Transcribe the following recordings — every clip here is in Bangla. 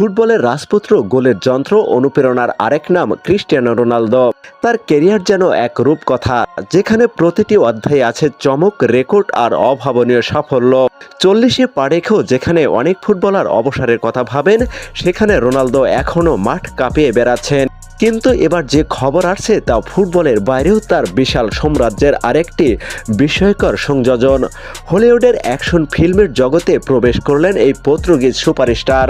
ফুটবলের রাজপুত্র, গোলের যন্ত্র, অনুপ্রেরণার আরেক নাম ক্রিস্টিয়ানো রোনালদো। তার কেরিয়ার যেন এক রূপ কথা যেখানে প্রতিটি অধ্যায়ে আছে চমক, রেকর্ড আর অভাবনীয় সাফল্য। চল্লিশে পা রেখেও যেখানে অনেক ফুটবলার অবসরের কথা ভাবেন, সেখানে রোনালদো এখনও মাঠ কাঁপিয়ে বেড়াচ্ছেন। কিন্তু এবার যে খবর আসছে তা ফুটবলের বাইরেও তার বিশাল সাম্রাজ্যের আরেকটি বিস্ময়কর সংযোজন। হলিউডের অ্যাকশন ফিল্মের জগতে প্রবেশ করলেন এই পর্তুগিজ সুপারস্টার।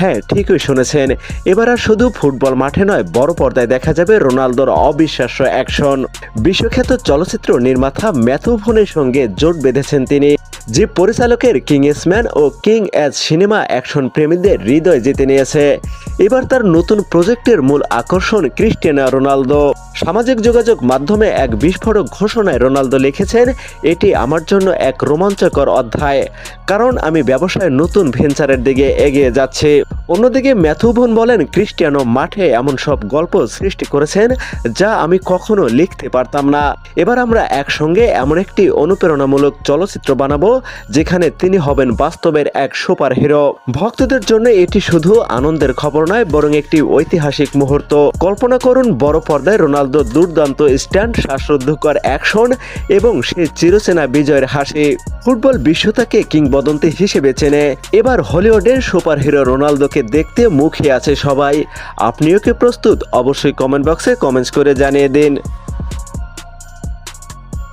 হ্যাঁ ঠিকই শুনেছেন। এবার আর শুধু ফুটবল মাঠে নয়, বড় পর্দায় দেখা যাবে রোনালদোর অবিশ্বাস্য অ্যাকশন। বিশ্বখ্যাত চলচ্চিত্র নির্মাতা ম্যাথু ভনের সঙ্গে জোট বেঁধেছেন তিনি। যে পরিচালকের কিং এসম্যান ও কিং অ্যাজ সিনেমা অ্যাকশন প্রেমীদের হৃদয় জিতে নিয়েছে। এবার তার নতুন প্রজেক্টের মূল আকর্ষণ ক্রিস্টিয়ানো রোনালদো। সামাজিক যোগাযোগ মাধ্যমে এক বিস্ফোরক ঘোষণায় রোনালদো লিখেছেন, এটি আমার জন্য এক রোমাঞ্চকর অধ্যায়। কারণ আমি ব্যবসায় নতুন ভেঞ্চারের দিকে এগিয়ে যাচ্ছি। অন্যদিকে ম্যাথুভন বলেন, ক্রিস্টিয়ানো মাঠে এমন সব গল্প সৃষ্টি করেছেন যা আমি কখনো লিখতে পারতাম না। এবার আমরা একসঙ্গে এমন একটি অনুপ্রেরণামূলক চলচ্চিত্র বানাবো, যেখানে তিনি হবেন বাস্তবের এক সুপার হিরো ভক্তদের জন্য এটি শুধু আনন্দের খবর নয়, বরং একটি ঐতিহাসিক মুহূর্ত। কল্পনা করুন, বড় পর্দায় রোনালদো দুর্দান্ত স্ট্যান্ড, শ্বাসরুদ্ধকর অ্যাকশন এবং সে চিরচেনা বিজয়ের হাসি। ফুটবল বিশ্ব তাকে কিংবদন্তি হিসেবে চেনে। এবার হলিউডের সুপার হিরো রোনালদোকে দেখতে মুখে আছে সবাই। আপনিও কি প্রস্তুত? অবশ্যই কমেন্ট বক্সে কমেন্টস করে জানিয়ে দিন।